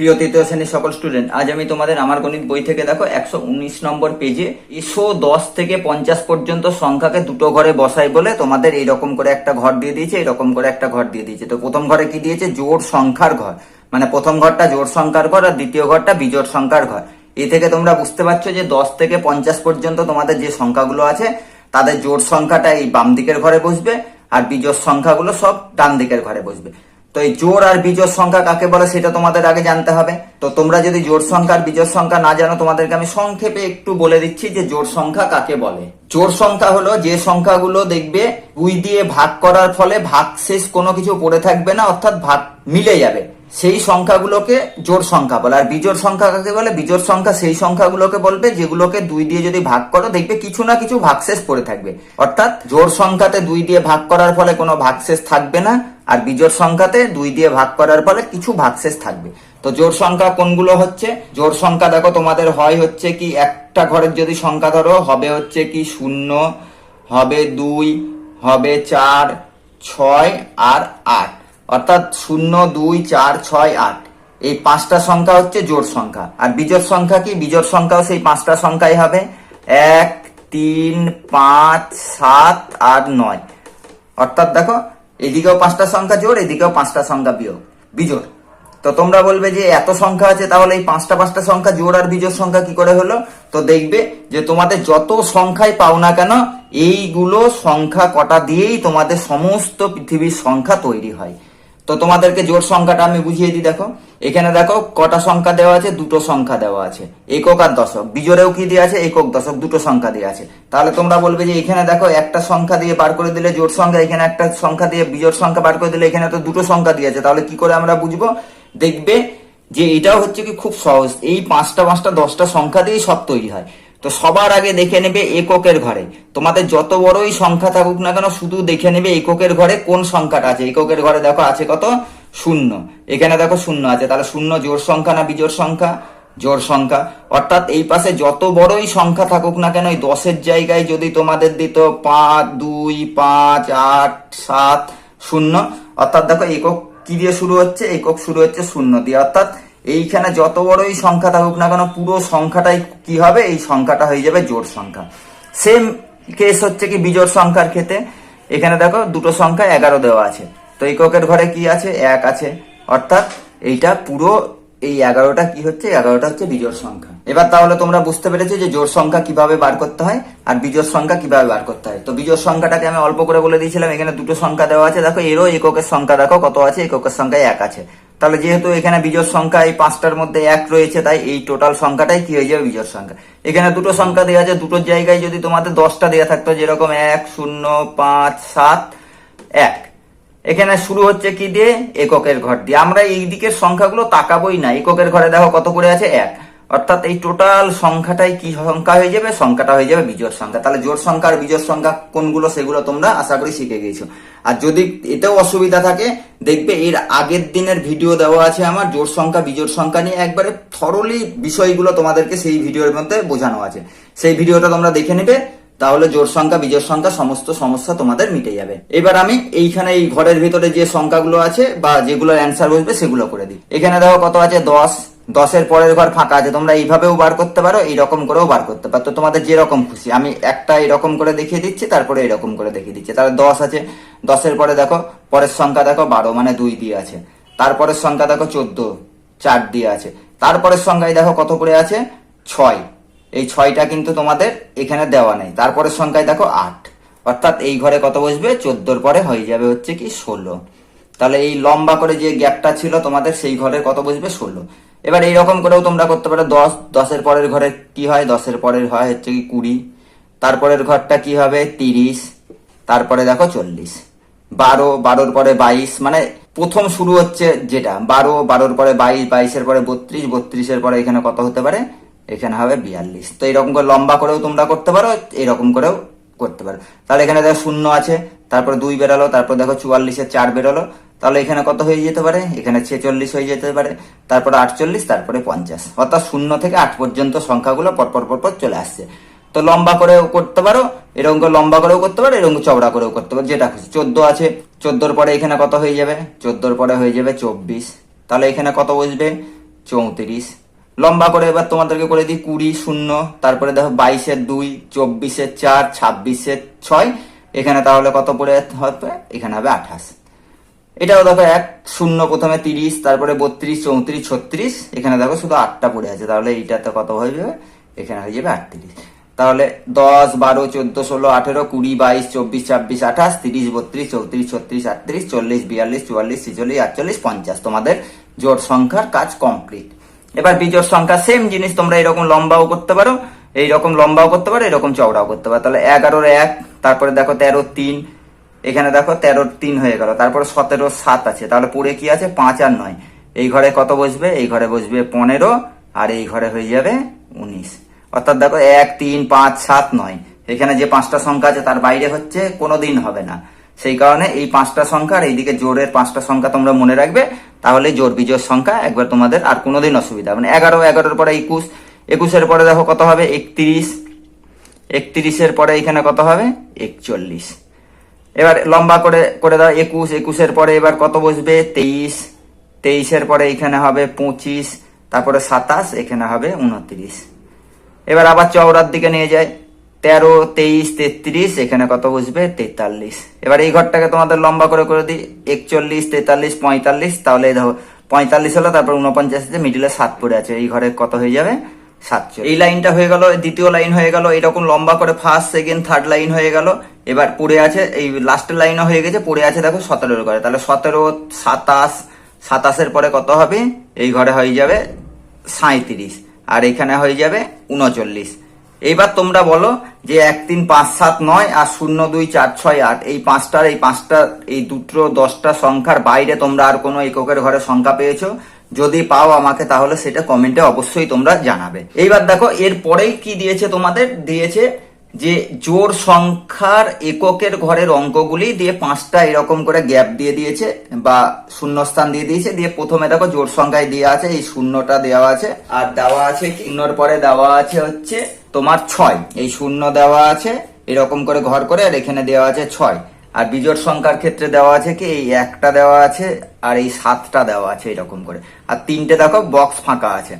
প্রিয় তৃতীয় শ্রেণির সকল স্টুডেন্ট আজ আমি তোমাদের আমার গণিত বই থেকে দেখো একশো উনিশ নম্বর পেজে এসো দশ থেকে পঞ্চাশ পর্যন্ত সংখ্যাকে দুটো ঘরে বসাই বলে তোমাদের এইরকম করে একটা ঘর দিয়ে দিয়েছে এরকম করে একটা ঘর দিয়ে দিয়েছে। তো প্রথম ঘরে কি দিয়েছে? জোড় সংখ্যার ঘর। মানে প্রথম ঘরটা জোড় সংখ্যার ঘর আর দ্বিতীয় ঘরটা বিজোড় সংখ্যার ঘর। এ থেকে তোমরা বুঝতে পারছ যে দশ থেকে পঞ্চাশ পর্যন্ত তোমাদের যে সংখ্যাগুলো আছে, তাদের জোড় সংখ্যাটা এই বাম দিকের ঘরে বসবে আর বিজোড় সংখ্যাগুলো সব ডান দিকের ঘরে বসবে। তো এই জোড় আর বিজোড় সংখ্যা কাকে বলে সেটা তোমাদের আগে জানতে হবে। তো তোমরা যদি জোড় সংখ্যা আর বিজোড় সংখ্যা না জানো, তোমাদেরকে আমি সংক্ষেপে একটু বলে দিচ্ছি যে জোড় সংখ্যা কাকে বলে। জোড় সংখ্যা হলো যে সংখ্যাগুলো দেখবে দুই দিয়ে ভাগ করার ফলে ভাগ শেষ কোনো কিছু পড়ে থাকবে না, অর্থাৎ ভাগ মিলে যাবে। সেই সংখ্যাগুলোকে জোড় সংখ্যা বলে। আর বিজোড় সংখ্যা কাকে বলে? বিজোড় সংখ্যা সেই সংখ্যাগুলোকে বলবে যেগুলোকে দুই দিয়ে যদি ভাগ করো, দেখবে কিছু না কিছু ভাগশেষ পড়ে থাকবে। অর্থাৎ জোড় সংখ্যাতে দুই দিয়ে ভাগ করার ফলে কোনো ভাগশেষ থাকবে না আর বিজোড় সংখ্যাতে দুই দিয়ে ভাগ করার ফলে কিছু ভাগশেষ থাকবে। তো জোর সংখ্যা কোনগুলো হচ্ছে? জোর সংখ্যা দেখো, তোমাদের হয় হচ্ছে কি, একটা ঘরের যদি সংখ্যা ধরো, হবে হচ্ছে কি শূন্য, হবে দুই, হবে চার, ছয় আর আট। অর্থাৎ শূন্য, দুই, চার, ছয়, আট। এই পাঁচটা সংখ্যা হচ্ছে জোর সংখ্যা। আর বিজোড় সংখ্যা কি? বিজোর সংখ্যাও সেই পাঁচটা সংখ্যাই হবে। এক, তিন, পাঁচ, সাত আর নয়। অর্থাৎ দেখো এদিকেও পাঁচটা সংখ্যা জোর, এদিকেও পাঁচটা সংখ্যা বিয়োগ, বিজোড়। তো তোমরা বলবে যে এত সংখ্যা আছে, তাহলে এই পাঁচটা পাঁচটা সংখ্যা জোড় আর বিজোড় সংখ্যা কি করে হলো? তো দেখবে যে তোমাদের যত সংখ্যায় পাও না কেন, এইগুলো সংখ্যা কটা দিয়েই তোমাদের সমস্ত পৃথিবীর সংখ্যা তৈরি হয়। তো তোমাদেরকে জোড় সংখ্যাটা আমি বুঝিয়ে দিই, দেখো। এখানে দেখো, কটা সংখ্যা দেওয়া আছে, দুটো সংখ্যা দেওয়া আছে। একক আর দশক। বিজোরেও কি দিয়ে আছে? একক দশক, দুটো সংখ্যা দিয়ে আছে। তাহলে তোমরা বলবে যে এখানে দেখো, একটা সংখ্যা দিয়ে বার করে দিলে জোড় সংখ্যা, এখানে একটা সংখ্যা দিয়ে বিজোড় সংখ্যা বার করে দিলে এখানে তো দুটো সংখ্যা দিয়ে আছে। তাহলে কি করে আমরা বুঝব? দেখবে যে এটাও হচ্ছে কি খুব সহজ। এই পাঁচটা পাঁচটা, দশটা সংখ্যা দিয়েই সব তৈরি হয়। তো সবার আগে দেখে নেবে এককের ঘরে। তোমাদের যত বড়ই সংখ্যা থাকুক না কেন, শুধু দেখে নেবে এককের ঘরে কোন সংখ্যাটা আছে। এককের ঘরে দেখো আছে কত? শূন্য। এখানে দেখো শূন্য আছে। তাহলে শূন্য জোর সংখ্যা না বিজোড় সংখ্যা? জোর সংখ্যা। অর্থাৎ এই পাশে যত বড়ই সংখ্যা থাকুক না কেন, এই দশের জায়গায় যদি তোমাদের দিত পাঁচ, দুই, পাঁচ, আট, সাত, শূন্য। অর্থাৎ দেখো একক কি দিয়ে শুরু হচ্ছে? একক শুরু হচ্ছে শূন্য দিয়ে। অর্থাৎ এইখানে যত বড়ই সংখ্যা থাকুক না কেন, পুরো সংখ্যাটাই কি হবে? এই সংখ্যাটা হয়ে যাবে জোড় সংখ্যা। সেম কেস হচ্ছে কি বিজোড় সংখ্যার ক্ষেত্রে। এখানে দেখো দুটো সংখ্যা এগারো দেওয়া আছে। তো এককের ঘরে কি আছে? এক আছে। অর্থাৎ এইটা পুরো এই এগারোটা কি হচ্ছে? এগারোটা হচ্ছে বিজোড় সংখ্যা। এবার তাহলে তোমরা বুঝতে পেরেছ যে জোড় সংখ্যা কীভাবে বার করতে হয় আর বিজোড় সংখ্যা কীভাবে বার করতে হয়। তো বিজোড় সংখ্যাটাকে আমি অল্প করে বলে দিয়েছিলাম, এখানে দুটো সংখ্যা দেওয়া আছে। দেখো এরও এককের সংখ্যা দেখো কত আছে? এককের সংখ্যায় এক আছে। তাহলে যেহেতু এখানে বিজয় সংখ্যা এই পাঁচটার মধ্যে এক রয়েছে, তাই এই টোটাল সংখ্যাটাই কি হয়ে যাবে বিজয় সংখ্যা? এখানে দুটো সংখ্যা দেওয়া আছে, দুটোর জায়গায় যদি তোমাদের দশটা দেওয়া থাকতো, যেরকম এক, শূন্য, পাঁচ, সাত, এক। এখানে শুরু হচ্ছে কি দিয়ে? এককের ঘর দিয়ে। আমরা এই দিকের সংখ্যাগুলো তাকাবই না। এককের ঘরে দেখো কত করে আছে? এক। অর্থাৎ এই টোটাল সংখ্যাটাই কি সংখ্যা হয়ে যাবে? সংখ্যাটা হয়ে যাবে বিজোড় সংখ্যা। তাহলে জোড় সংখ্যা আর বিজোড় সংখ্যা কোনগুলো সেগুলো তোমরা আশা করি শিখে গেছো। আর যদি এতেও অসুবিধা থাকে, দেখবে এর আগের দিনের ভিডিও দেওয়া আছে আমার, জোড় সংখ্যা, বিজোড় সংখ্যা নিয়ে একবারে থরলি বিষয়গুলো তোমাদেরকে সেই ভিডিওর মধ্যে বোঝানো আছে। সেই ভিডিওটা তোমরা দেখে নেবে, তাহলে জোড় সংখ্যা, বিজোড় সংখ্যা, সমস্ত সমস্যা তোমাদের মিটে যাবে। এবার আমি এইখানে এই ঘরের ভিতরে যে সংখ্যাগুলো আছে বা যেগুলোর অ্যান্সার বসবে সেগুলো করে দিই। এখানে দেখো কত আছে? দশ দশের পরের ঘর ফাঁকা আছে, তোমরা এইভাবেও বার করতে পারো, এইরকম করেও বার করতে পারো। তো তোমাদের যেরকম খুশি, আমি একটা এরকম করে দেখিয়ে দিচ্ছি, তারপরে এরকম করে দেখিয়ে দিচ্ছি। তাহলে দশ আছে, দশের পরে দেখো, পরের সংখ্যা দেখো বারো মানে দুই দিয়ে আছে। তারপরের সংখ্যা দেখো চোদ্দ, চার দিয়ে আছে। তারপরের সংখ্যায় দেখো কত করে আছে? ছয়। এই ছয়টা কিন্তু তোমাদের এখানে দেওয়া নেই। তারপরের সংখ্যায় দেখো আট। অর্থাৎ এই ঘরে কত বসবে? চোদ্দোর পরে হয়ে যাবে হচ্ছে কি ষোলো। তাহলে এই লম্বা করে যে গ্যাপটা ছিল তোমাদের, সেই ঘরে কত বসবে? ষোলো। এবার এইরকম করেও তোমরা করতে পারো, দশ, দশের পরের ঘরে কি হয়? দশের পরের হয় হচ্ছে কি কুড়ি, তারপরের ঘরটা কি হবে? তিরিশ, তারপরে দেখো চল্লিশ, বারো, বারোর পরে বাইশ মানে প্রথম শুরু হচ্ছে যেটা, বারো, বারোর পরে বাইশ, বাইশের পরে বত্রিশ, বত্রিশের পরে এখানে কত হতে পারে? এখানে হবে বিয়াল্লিশ, তো এরকম করে লম্বা করেও তোমরা করতে পারো, এরকম করেও করতে পারো। তাহলে এখানে দেখো শূন্য আছে, তারপরে দুই বেরালো, তারপর দেখো চুয়াল্লিশের চার বেরোলো তাহলে এখানে কত হয়ে যেতে পারে? এখানে ছেচল্লিশ হয়ে যেতে পারে। তারপরে আটচল্লিশ, তারপরে পঞ্চাশ। অর্থাৎ শূন্য থেকে আট পর্যন্ত সংখ্যাগুলো পরপর পরপর চলে আসছে। তো লম্বা করেও করতে পারো, এরকম লম্বা করেও করতে পারো, এরকম চওড়া করেও করতে পারো, যেটা খুশি। চোদ্দ আছে, চোদ্দোর পরে এখানে কত হয়ে যাবে? চোদ্দোর পরে হয়ে যাবে চব্বিশ। তাহলে এখানে কত বসবে? চৌত্রিশ। লম্বা করে এবার তোমাদেরকে করে দিই কুড়ি, শূন্য, তারপরে দেখো বাইশের দুই, চব্বিশের চার, ছাব্বিশের ছয়। এখানে তাহলে কত পড়ে হবে এখানে হবে আঠাশ। এটাও দেখো এক, শূন্য, প্রথমে তিরিশ, তারপরে বত্রিশ, চৌত্রিশ, ছত্রিশ। এখানে দেখো শুধু আটটা পড়ে আছে। তাহলে এইটাতে কত হয়ে যাবে? এখানে হয়ে যাবে আটত্রিশ। তাহলে দশ, বারো, চোদ্দ, ষোলো, আঠেরো, কুড়ি, বাইশ, চব্বিশ, ছাব্বিশ, আঠাশ, তিরিশ, বত্রিশ, চৌত্রিশ, ছত্রিশ, আটত্রিশ, চল্লিশ, বিয়াল্লিশ, চুয়াল্লিশ, ছিচল্লিশ, আটচল্লিশ, পঞ্চাশ। তোমাদের জোট সংখ্যার কাজ কমপ্লিট এবার বিজোড় সংখ্যা সেম জিনিস তোমরা এরকম লম্বাও করতে পারো। এইরকম লম্বাও করতে পারো, এরকম চওড়াও করতে পারো। তাহলে এগারোর এক, তারপরে দেখো তেরো, তিন এখানে দেখো তেরো তিন হয়ে গেল, তারপরে সতেরো সাত আছে, তাহলে পড়ে কি আছে? পাঁচ আর নয়। এই ঘরে কত বসবে? এই ঘরে বসবে পনেরো, আর এই ঘরে হয়ে যাবে উনিশ। অর্থাৎ দেখো এক, তিন, পাঁচ, সাত, নয়। এখানে যে পাঁচটা সংখ্যা আছে, তার বাইরে হচ্ছে কোনো দিন হবে না। সেই কারণে এই পাঁচটা সংখ্যা, আর এইদিকে জোরের পাঁচটা সংখ্যা তোমরা মনে রাখবে, তাহলে জোর বিজোর সংখ্যা একবার তোমাদের আর কোনোদিন অসুবিধা হবে না। এগারো, এগারোর পরে একুশ, একুশের পরে দেখো কত হবে? একত্রিশ, একত্রিশের পরে এখানে কত হবে? একচল্লিশ। এবার লম্বা করে করে দাও, একুশ, একুশের পরে এবার কত বসবে? তেইশ, তেইশের পরে এখানে হবে পঁচিশ, তারপরে সাতাশ, এখানে হবে উনত্রিশ। এবার আবার চওড়ার দিকে নিয়ে যায় তেরো, তেইশ, তেত্রিশ, এখানে কত বসবে? তেতাল্লিশ। এবার এই ঘরটাকে তোমাদের লম্বা করে করে দিই, একচল্লিশ, তেতাল্লিশ, পঁয়তাল্লিশ, তাহলে দেখো, পঁয়তাল্লিশ হলো, তারপর উনপঞ্চাশ মিডিলে সাত পড়ে আছে, এই ঘরে কত হয়ে যাবে? সাতচল্লিশ। এই লাইনটা হয়ে গেল দ্বিতীয় লাইন হয়ে গেল, এরকম লম্বা করে ফার্স্ট সেকেন্ড থার্ড লাইন হয়ে গেল এবার পড়ে আছে, এই লাস্টের লাইনও হয়ে গেছে, পড়ে আছে দেখো সতেরোর ঘরে। তাহলে সতেরো, সাতাশ, সাতাশের পরে কত হবে? এই ঘরে হয়ে যাবে সাঁত্রিশ আর এখানে হয়ে যাবে উনচল্লিশ। এইবার তোমরা বলো যে এক তিন পাঁচ সাত নয় আর শূন্য দুই চার ছয় আট, এই পাঁচটার, এই পাঁচটা, এই দুটো, দশটা সংখ্যার বাইরে তোমরা আর কোনো এককের ঘরে সংখ্যা পেয়েছ। যদি পাও আমাকে তাহলে সেটা কমেন্টে অবশ্যই তোমরা জানাবে। এইবার দেখো এর পরেই কি দিয়েছে তোমাদের? দিয়েছে যে জোর সংখ্যার এককের ঘরের অঙ্কগুলি দিয়ে পাঁচটা এরকম করে গ্যাপ দিয়ে দিয়েছে বা শূন্যস্থান দিয়ে দিয়েছে। দিয়ে প্রথমে দেখো জোর সংখ্যায় দেওয়া আছে, এই শূন্যটা দেওয়া আছে। আর দেওয়া আছে শূন্যর পরে দেওয়া আছে হচ্ছে তোমার ছয়। এই শূন্য দেওয়া আছে, এরকম করে ঘর করে, আর এখানে দেওয়া আছে ছয়। আর বিজোড় সংখ্যার ক্ষেত্রে দেওয়া আছে কি, এই একটা দেওয়া আছে, আর এই সাতটা দেওয়া আছে এরকম করে। আর তিনটে দেখো বক্স ফাঁকা আছে।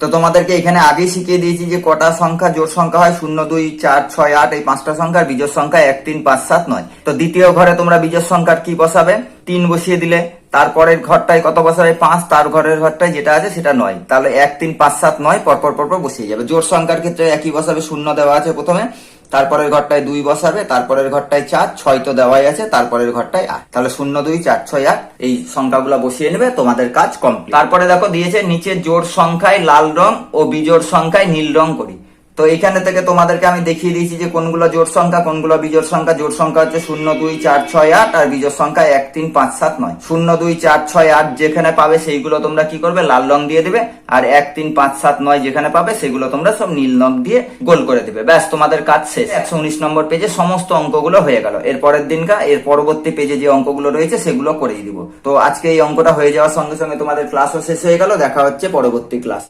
তো তোমাদেরকে এখানে আগেই শিখিয়ে দিয়েছি যে কটা সংখ্যা জোর সংখ্যা হয়, শূন্য, দুই, চার, ছয়, আট, এই পাঁচটা সংখ্যা বিজোর সংখ্যা এক, তিন, পাঁচ, সাত, নয়। তো দ্বিতীয় ঘরে তোমরা বিজোর সংখ্যার কি বসাবে? তিন বসিয়ে দিলে, তারপরের ঘরটায় কত বসাবে? পাঁচ, তার ঘরের ঘরটায় যেটা আছে সেটা নয়। তাহলে এক, তিন, পাঁচ, সাত, নয়, পরপর পরপর বসিয়ে যাবে। জোর সংখ্যার ক্ষেত্রে একই বসাবে, শূন্য দেওয়া আছে প্রথমে। তারপরের ঘরটায় দুই বসাবে, তারপরের ঘরটায় চার, ছয় তো দেওয়াই আছে, তারপরের ঘরটায় আট। তাহলে শূন্য, দুই, চার, ছয়, আট, এই সংখ্যাগুলো বসিয়ে নেবে, তোমাদের কাজ কমপ্লিট তারপরে দেখো দিয়েছে নিচে জোর সংখ্যায় লাল রং ও বিজোর সংখ্যায় নীল রং করি। তো এখানে থেকে তোমাদেরকে আমি দেখিয়ে দিয়েছি যে কোনগুলো জোট সংখ্যা, কোনগুলো বিজোড় সংখ্যা। জোট সংখ্যা হচ্ছে শূন্য, দুই, চার, ছয়, আট আর বিজোড় সংখ্যা এক, তিন, পাঁচ, সাত, নয়। শূন্য, দুই, চার, ছয়, আট যেখানে পাবে সেইগুলো তোমরা কি করবে? লাল রং দিয়ে দেবে আর এক, তিন, পাঁচ, সাত, নয় যেখানে পাবে সেগুলো তোমরা সব নীল রং দিয়ে গোল করে দেবে। ব্যাস, তোমাদের কাজ শেষ। একশো উনিশ নম্বর পেজে সমস্ত অঙ্কগুলো হয়ে গেল। এর পরের দিনকা, এর পরবর্তী পেজে যে অঙ্কগুলো রয়েছে সেগুলো করেই দিব। তো আজকে এই অঙ্কটা হয়ে যাওয়ার সঙ্গে সঙ্গে তোমাদের ক্লাসও শেষ হয়ে গেল। দেখা হচ্ছে পরবর্তী ক্লাস